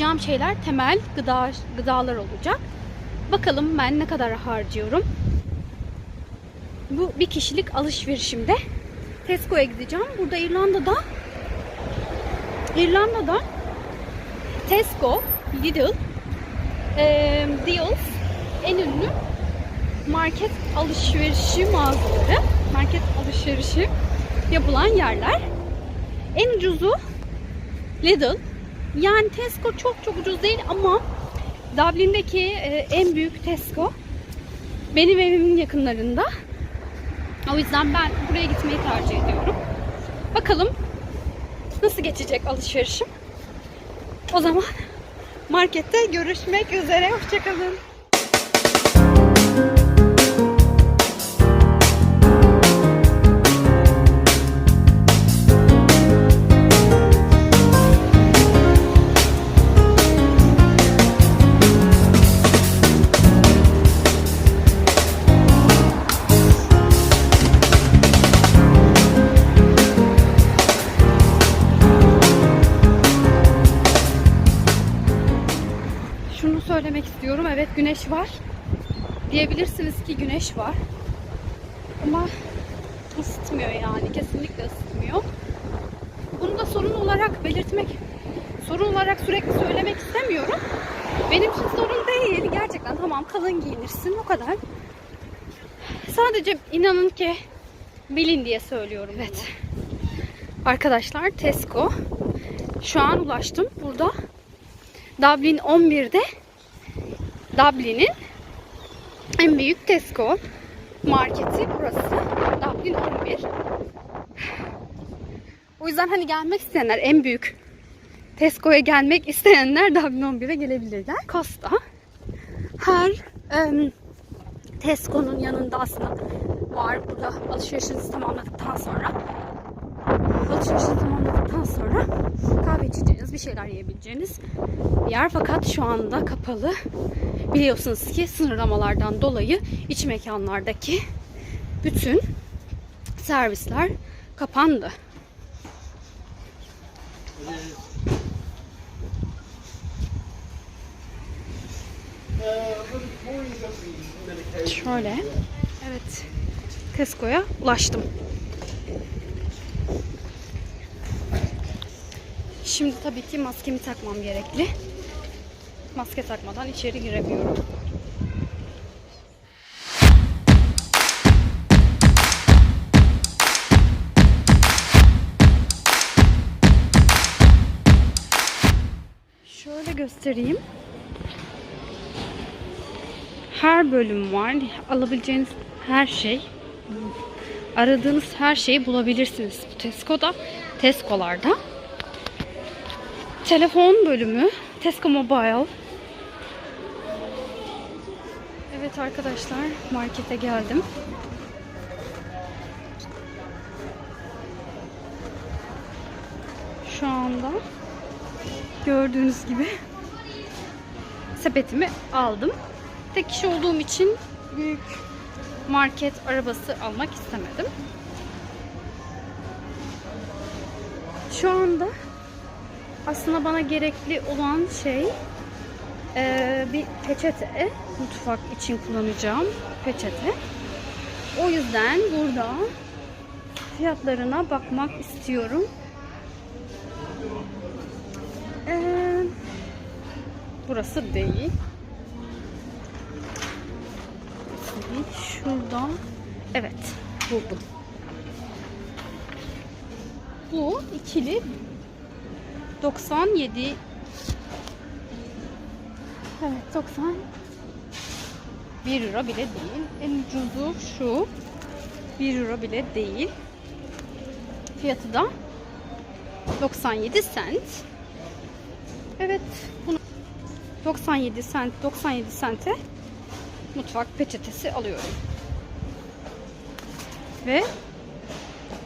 Ve alacağım şeyler temel gıda gıdalar olacak. Bakalım ben ne kadar harcıyorum. Bu bir kişilik alışverişimde Tesco'ya gideceğim. Burada İrlanda'da İrlanda'da Tesco, Lidl, eee Deals en ünlü market alışverişi mağazaları, market alışverişi yapılan yerler. En ucuzu Lidl. Yani Tesco çok çok ucuz değil ama Dublin'deki e, en büyük Tesco benim evimin yakınlarında. O yüzden ben buraya gitmeyi tercih ediyorum. Bakalım nasıl geçecek alışverişim. O zaman markette görüşmek üzere. Hoşçakalın. Söylemek istiyorum. Evet güneş var. Diyebilirsiniz ki güneş var. Ama ısıtmıyor yani. Kesinlikle ısıtmıyor. Bunu da sorun olarak belirtmek, sorun olarak sürekli söylemek istemiyorum. Benim için sorun değil. Gerçekten tamam kalın giyinirsin o kadar. Sadece inanın ki bilin diye söylüyorum. Evet. Arkadaşlar Tesco. Şu an ulaştım. Burada Dublin 11'de Dublin'in en büyük Tesco marketi burası. Dublin 11. O yüzden hani gelmek isteyenler en büyük Tesco'ya gelmek isteyenler Dublin 11'e gelebilirler. Costa her em, Tesco'nun yanında aslında var. Burada alışverişinizi tamamladıktan sonra alışverişinizi tamamladıktan sonra kahve içeceğiniz, bir şeyler yiyebileceğiniz bir yer. Fakat şu anda kapalı. Biliyorsunuz ki sınırlamalardan dolayı iç mekanlardaki bütün servisler kapandı. Şöyle. Evet. Tesco'ya ulaştım. Şimdi tabii ki maskemi takmam gerekli. Maske takmadan içeri giremiyorum. Şöyle göstereyim. Her bölüm var. Alabileceğiniz her şey. Aradığınız her şeyi bulabilirsiniz bu Tesco'da. Tesco'larda. Telefon bölümü. Tesco Mobile. Evet arkadaşlar markete geldim. Şu anda gördüğünüz gibi sepetimi aldım. Tek kişi olduğum için büyük market arabası almak istemedim. Şu anda aslında bana gerekli olan şey eee, bir peçete. Mutfak için kullanacağım peçete. O yüzden burada fiyatlarına bakmak istiyorum. Değil. Burası değil. Şurada. Evet. Buldum. Bu ikili 97 Evet 90 1 euro bile değil. En ucuzu şu. 1 euro bile değil. Fiyatı da 97 cent. Evet bunu 97 cent 97 sente mutfak peçetesi alıyorum. Ve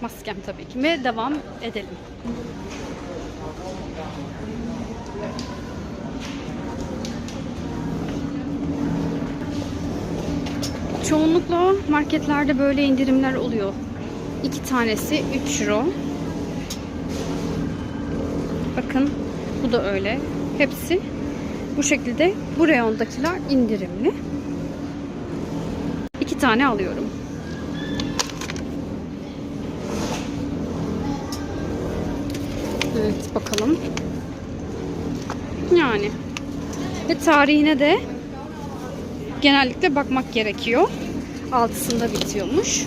maskem tabii ki ve devam edelim. Çoğunlukla marketlerde böyle indirimler oluyor. iki tanesi 3 euro. Bakın bu da öyle. Hepsi bu şekilde. Bu reyondakiler indirimli. İki tane alıyorum. Evet bakalım. Yani ve tarihine de genellikle bakmak gerekiyor. Altısında bitiyormuş.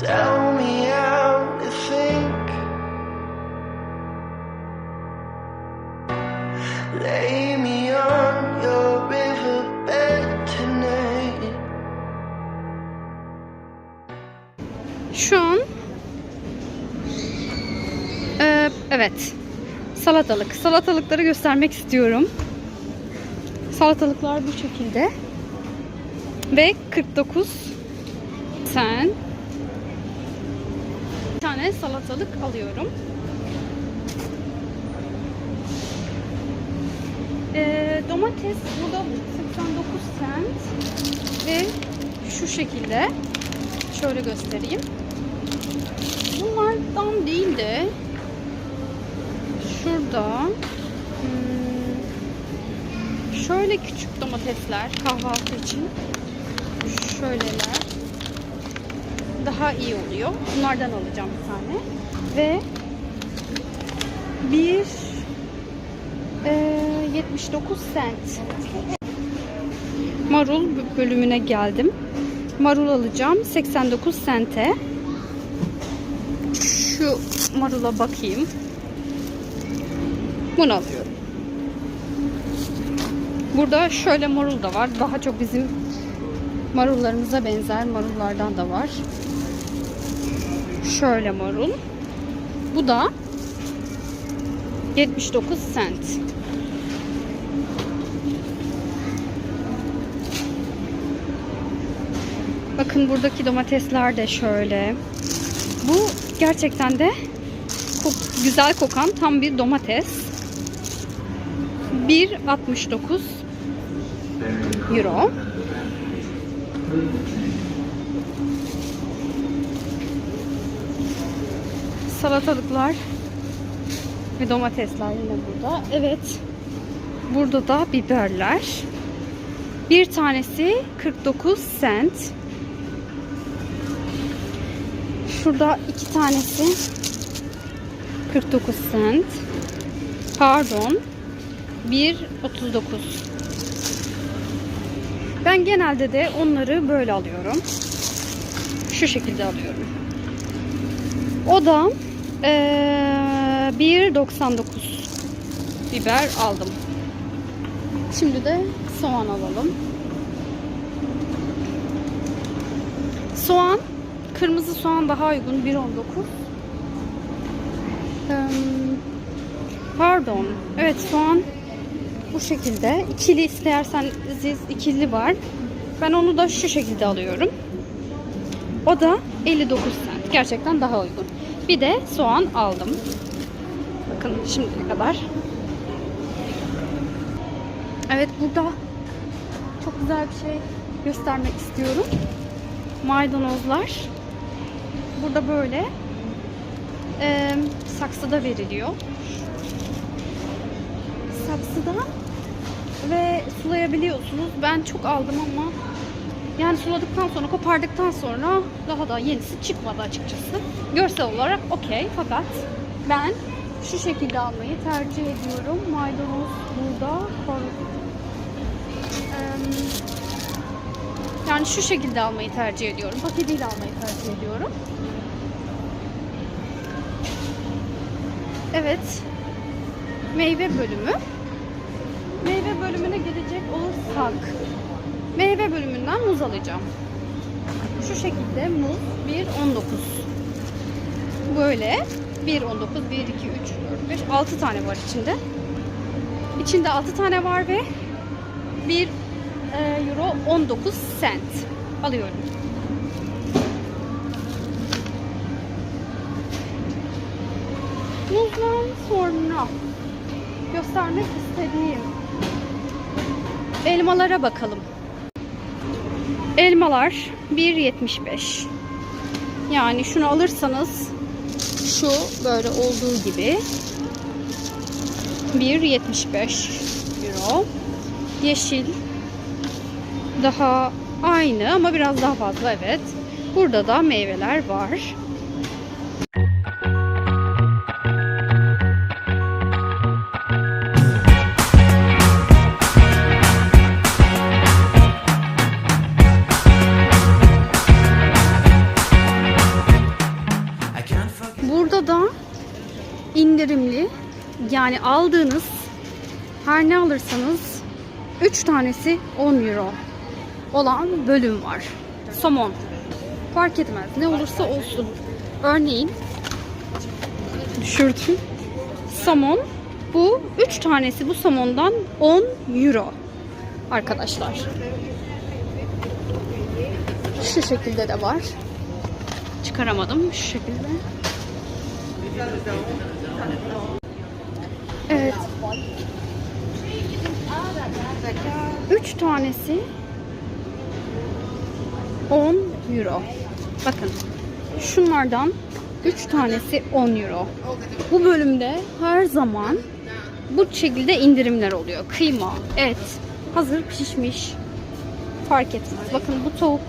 Tell me how to think. Lay me on your riverbed tonight. Şu an Ee, evet salatalık. Salatalıkları göstermek istiyorum. Salatalıklar bu şekilde. Ve 49 sen bir tane salatalık alıyorum. Ee, domates burada 89 cent ve şu şekilde şöyle göstereyim. Bunlardan değil de şurada hmm, şöyle küçük domatesler kahvaltı için şöyleler daha iyi oluyor. Bunlardan alacağım bir tane. Ve bir eee, 79 cent. Marul bölümüne geldim. Marul alacağım 89 sente. Şu marula bakayım. Bunu alıyorum. Burada şöyle marul da var. Daha çok bizim marullarımıza benzer marullardan da var. Şöyle marul. Bu da 79 cent. Bakın buradaki domatesler de şöyle. Bu gerçekten de kok- güzel kokan tam bir domates. 1.69 euro. Salatalıklar ve domatesler yine burada. Evet. Burada da biberler. Bir tanesi 49 cent. Şurada iki tanesi 49 cent. Pardon. 1.39. Ben genelde de onları böyle alıyorum. Şu şekilde alıyorum. O da eee 1.99 biber aldım. Şimdi de soğan alalım. Soğan Kırmızı soğan daha uygun 1.19. Eee, Pardon. Evet soğan bu şekilde. İkili isterseniz ikili var. Ben onu da şu şekilde alıyorum. O da 59 cent. Gerçekten daha uygun. Bir de soğan aldım. Bakın şimdiye kadar. Evet burada çok güzel bir şey göstermek istiyorum. Maydanozlar. Burada böyle e, saksıda veriliyor. Saksıda ve sulayabiliyorsunuz. Ben çok aldım ama yani suladıktan sonra kopardıktan sonra daha da yenisi çıkmadı açıkçası. Görsel olarak okey fakat ben şu şekilde almayı tercih ediyorum. Maydanoz burada. yani şu şekilde almayı tercih ediyorum. Paketiyle almayı tercih ediyorum. Evet. Meyve bölümü. Meyve bölümüne gelecek olursak meyve bölümünden muz alacağım. Şu şekilde muz 1.19. Böyle 1.19, 1, 2, 3, 4, 5, 6 tane var içinde. İçinde 6 tane var ve 1 euro 19 cent alıyorum. Muzdan sonra göstermek istediğim elmalara bakalım. Elmalar 1.75. Yani şunu alırsanız şu böyle olduğu gibi 1.75 euro. Yeşil daha aynı ama biraz daha fazla evet. Burada da meyveler var. Yani aldığınız her ne alırsanız 3 tanesi 10 euro olan bölüm var. Somon. Fark etmez. Ne olursa olsun. Örneğin düşürdüm. Somon. Bu 3 tanesi bu somondan 10 euro. Arkadaşlar. Şu şekilde de var. Çıkaramadım şu şekilde. 3 tanesi 10 euro. Bakın. Şunlardan 3 tanesi 10 euro. Bu bölümde her zaman bu şekilde indirimler oluyor. Kıyma, et, hazır pişmiş fark etmez. Bakın bu tavuk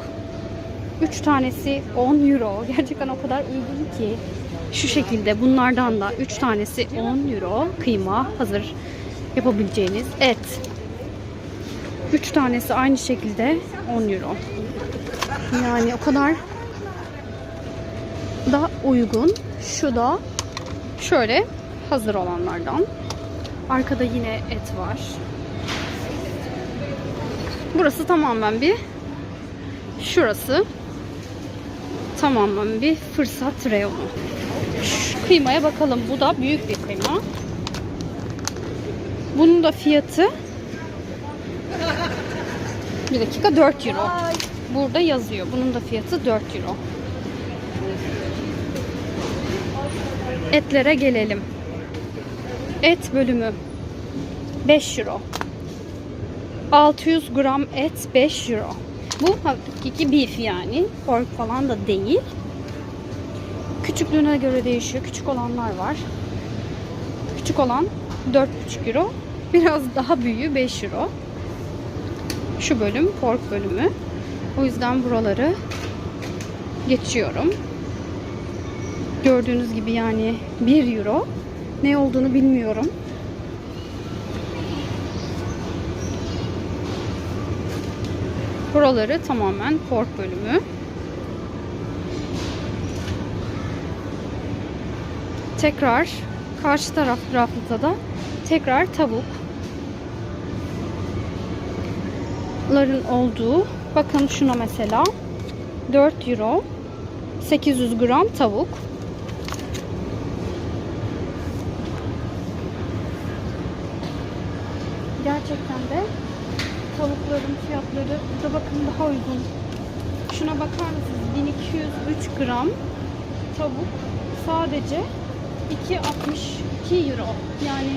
3 tanesi 10 euro. Gerçekten o kadar uygun ki. Şu şekilde bunlardan da 3 tanesi 10 euro. Kıyma hazır yapabileceğiniz et. 3 tanesi aynı şekilde 10 euro. Yani o kadar da uygun. Şu da şöyle hazır olanlardan. Arkada yine et var. Burası tamamen bir şurası tamamen bir fırsat reyonu. Şu kıymaya bakalım. Bu da büyük bir kıyma. Bunun da fiyatı bir dakika 4 euro. Burada yazıyor. Bunun da fiyatı 4 euro. Etlere gelelim. Et bölümü 5 euro. 600 gram et 5 euro. Bu hakiki beef yani. Pork falan da değil. Küçüklüğüne göre değişiyor. Küçük olanlar var. Küçük olan 4,5 euro. Biraz daha büyüğü 5 euro. Şu bölüm pork bölümü. O yüzden buraları geçiyorum. Gördüğünüz gibi yani 1 euro. Ne olduğunu bilmiyorum. Buraları tamamen pork bölümü. Tekrar karşı taraf raflıda da tekrar tavuk ların olduğu bakın şuna mesela 4 euro 800 gram tavuk gerçekten de tavukların fiyatları burada bakın daha uygun. Şuna bakar mısınız? 1203 gram tavuk sadece 2.62 euro. Yani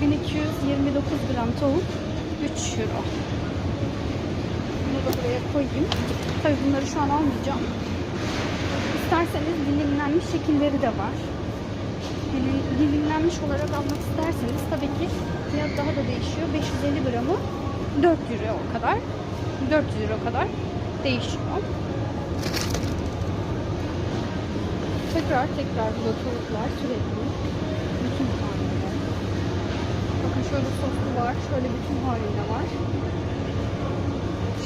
1229 gram tavuk 3 euro. Bunu da buraya koyayım. Tabii bunları şu an almayacağım. İsterseniz dilimlenmiş şekilleri de var. Dilim- Dilimlenmiş olarak almak isterseniz tabii ki fiyat daha da değişiyor. 550 gramı 4 euro o kadar. 400 euro kadar değişiyor. Tekrar tekrar tavuklar sürekli bütün halinde. Bakın şöyle soslu var, şöyle bütün halinde var.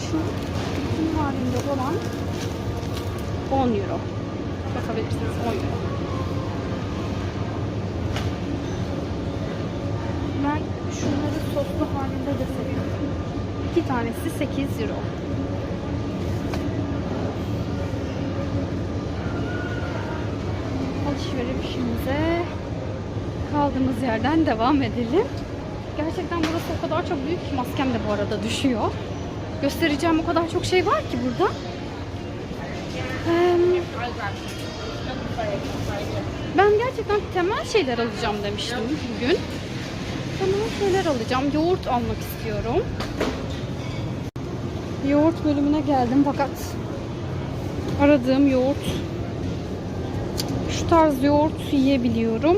Şu bütün halinde olan 10 euro. Bakabilirsiniz 10 euro. Ben şunları soslu halinde de seviyorum. İki tanesi 8 euro. Alışverişimize kaldığımız yerden devam edelim. Gerçekten burası o kadar çok büyük ki maskem de bu arada düşüyor. Göstereceğim o kadar çok şey var ki burada. Ben gerçekten temel şeyler alacağım demiştim bugün. Temel şeyler alacağım. Yoğurt almak istiyorum. Yoğurt bölümüne geldim fakat aradığım yoğurt şu tarz yoğurt yiyebiliyorum.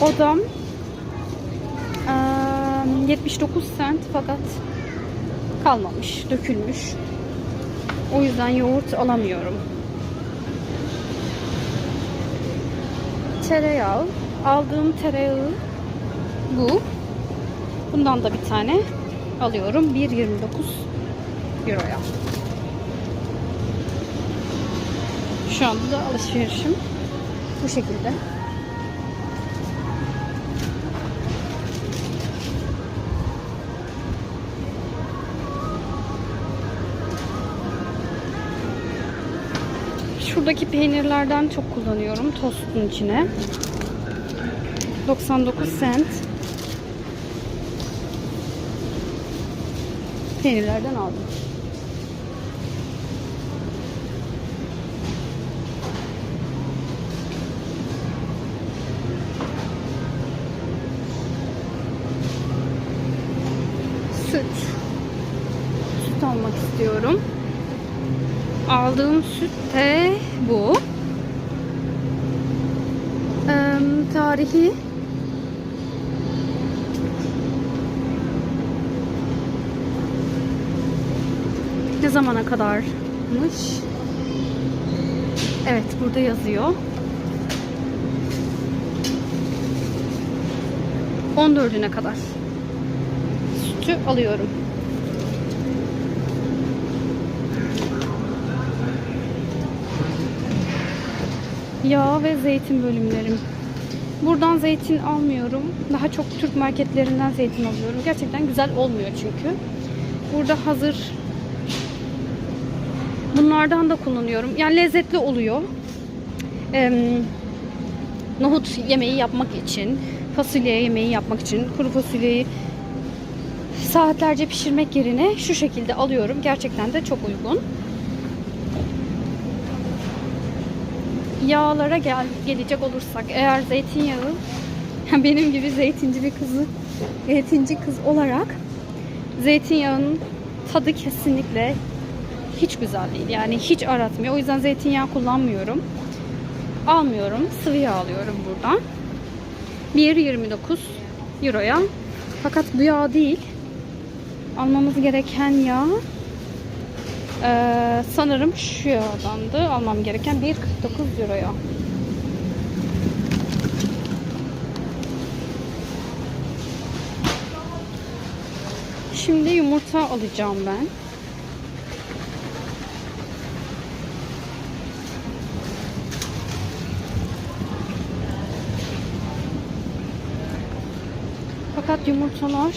O da eee, 79 cent fakat kalmamış, dökülmüş. O yüzden yoğurt alamıyorum. Tereyağı. Aldığım tereyağı bu. Bundan da bir tane alıyorum. 1.29 Euro'ya. Şu anda da alışverişim bu şekilde. Şuradaki peynirlerden çok kullanıyorum tostun içine. 99 cent. Peynirlerden aldım. Süt. Süt almak istiyorum. Aldığım süt de bu. Eee, tarihi ne zamana kadarmış? Evet burada yazıyor. 14'üne kadar. Sütü alıyorum. Yağ ve zeytin bölümlerim. Buradan zeytin almıyorum. Daha çok Türk marketlerinden zeytin alıyorum. Gerçekten güzel olmuyor çünkü. Burada hazır bunlardan da kullanıyorum. Yani lezzetli oluyor. Ee, nohut yemeği yapmak için, fasulye yemeği yapmak için, kuru fasulyeyi saatlerce pişirmek yerine şu şekilde alıyorum. Gerçekten de çok uygun. Yağlara gel gelecek olursak eğer zeytinyağı benim gibi zeytinci bir kızı zeytinci kız olarak zeytinyağının tadı kesinlikle hiç güzel değil. Yani hiç aratmıyor. O yüzden zeytinyağı kullanmıyorum. Almıyorum. Sıvı yağ alıyorum buradan. 1.29 Euro'ya. Fakat bu yağ değil. Almamız gereken yağ ee, sanırım şu yağdandı. Almam gereken 1.49 Euro'ya. Şimdi yumurta alacağım ben. Fakat yumurtalar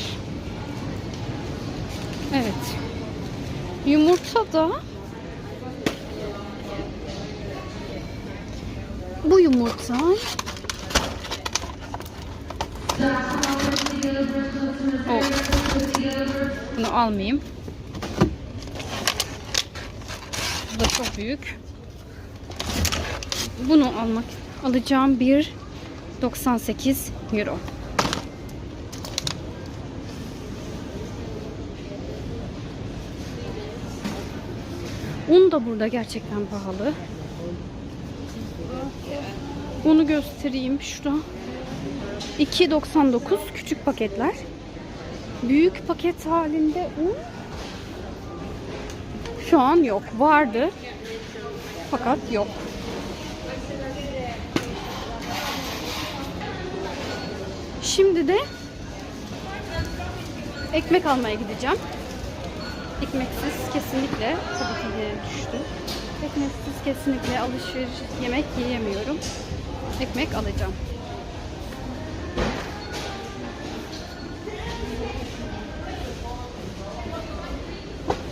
Evet. Yumurta da bu yumurta Oh. Bunu almayayım. Bu da çok büyük. Bunu almak alacağım bir 98 euro. Un da burada gerçekten pahalı. Onu göstereyim şurada. 2.99 küçük paketler. Büyük paket halinde un şu an yok. Vardı. Fakat yok. Şimdi de ekmek almaya gideceğim. Ekmeksiz kesinlikle tabii ki yere düştü. Ekmeksiz kesinlikle alışveriş yemek yiyemiyorum. Ekmek alacağım.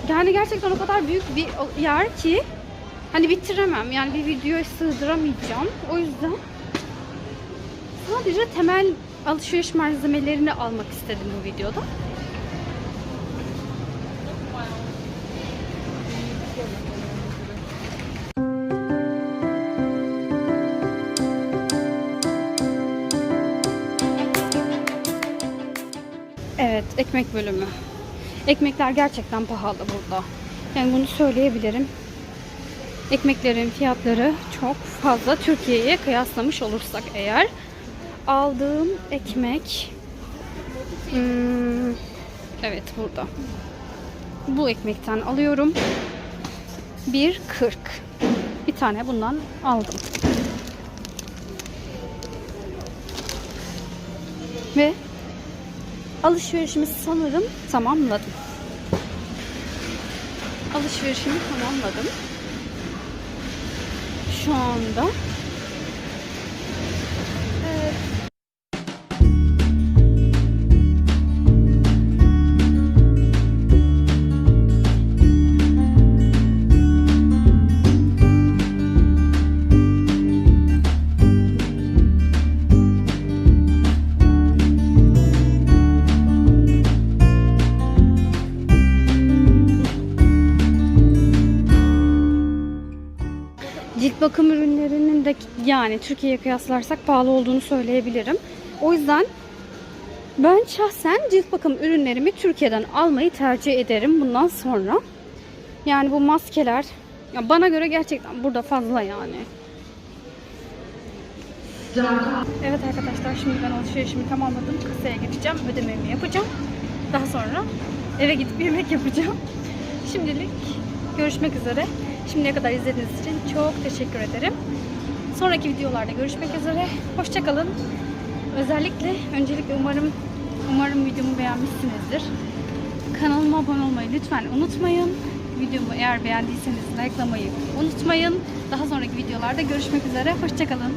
Yani gerçekten o kadar büyük bir yer ki hani bitiremem. Yani bir videoya sığdıramayacağım. O yüzden sadece temel alışveriş malzemelerini almak istedim bu videoda. Evet, ekmek bölümü. Ekmekler gerçekten pahalı burada. Yani bunu söyleyebilirim. Ekmeklerin fiyatları çok fazla Türkiye'ye kıyaslamış olursak eğer. Aldığım ekmek hmm, evet burada. Bu ekmekten alıyorum. 1.40. Bir tane bundan aldım. Ve alışverişimi sanırım tamamladım. Alışverişimi tamamladım. Şu anda yani Türkiye'ye kıyaslarsak pahalı olduğunu söyleyebilirim. O yüzden ben şahsen cilt bakım ürünlerimi Türkiye'den almayı tercih ederim bundan sonra. Yani bu maskeler ya bana göre gerçekten burada fazla yani. Evet arkadaşlar şimdi ben alışverişimi tamamladım. Kasaya gideceğim. Ödememi yapacağım. Daha sonra eve gidip yemek yapacağım. Şimdilik görüşmek üzere. Şimdiye kadar izlediğiniz için çok teşekkür ederim. Sonraki videolarda görüşmek üzere. Hoşçakalın. Özellikle öncelikle umarım umarım videomu beğenmişsinizdir. Kanalıma abone olmayı lütfen unutmayın. Videomu eğer beğendiyseniz likelamayı unutmayın. Daha sonraki videolarda görüşmek üzere. Hoşçakalın.